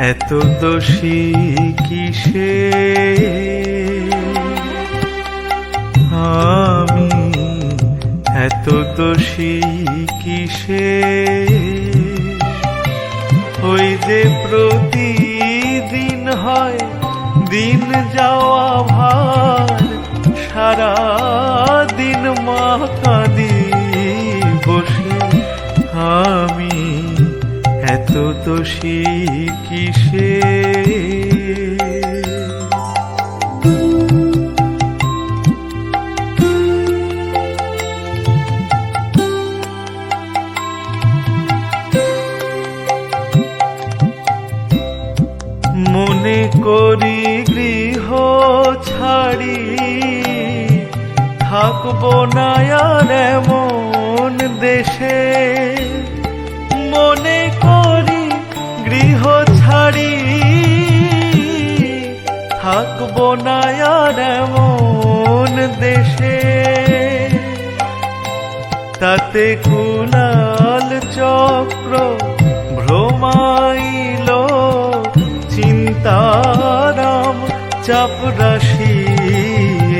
এত দোষী কিসে? আমি এত দোষী কিসে? ওই যে প্রতিদিন হয় দিন যাওয়া ভার সারা দিন মা কাঁদি বসে আমি এত দোষী কিসে? মনে করি গৃহ ছাড়ি থাকব না আর এমন দেশে। থাকব না আর এমন দেশে। তাতে কুলাল চক্র ভ্রমাইল, চিন্তারাম চাপরাশি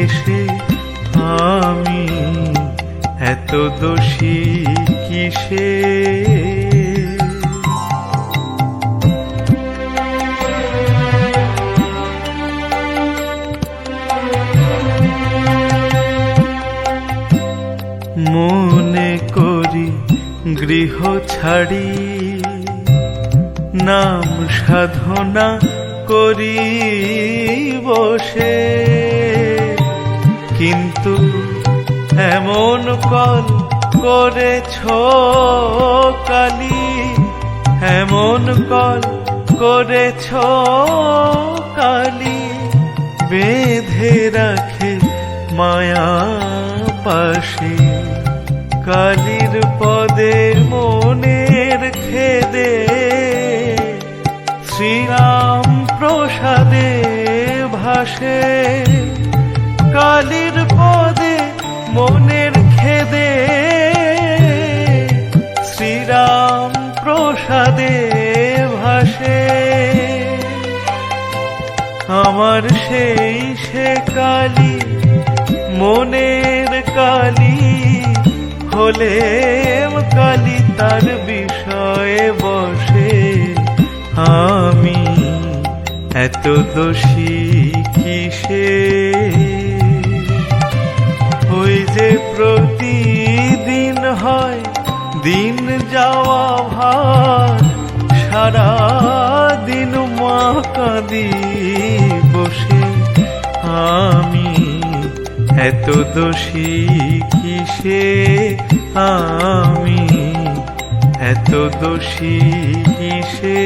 এসে। আমি এত দোষী কিসে? মনে করি গৃহ ছাড়ি, নাম সাধনা করি বসে। কিন্তু এমন কল করেছ কালি, এমন কল করেছ কালি, বেঁধে রাখে মায়া। পাশে কালির পদে মনের খেদে শ্রীরাম প্রসাদে ভাসে কালির পদে মনের খেদে শ্রীরাম প্রসাদে ভাসে। আমার সেই সে কালী মনের কালী হলেম কালী তার বিষয়ে বসে। আমি এত দোষী কিসে? ওই যে প্রতিদিন হয় দিন যাওয়া ভার সারা দিন মা কাঁদি এত দোষী কিসে আমি? এত দোষী কিসে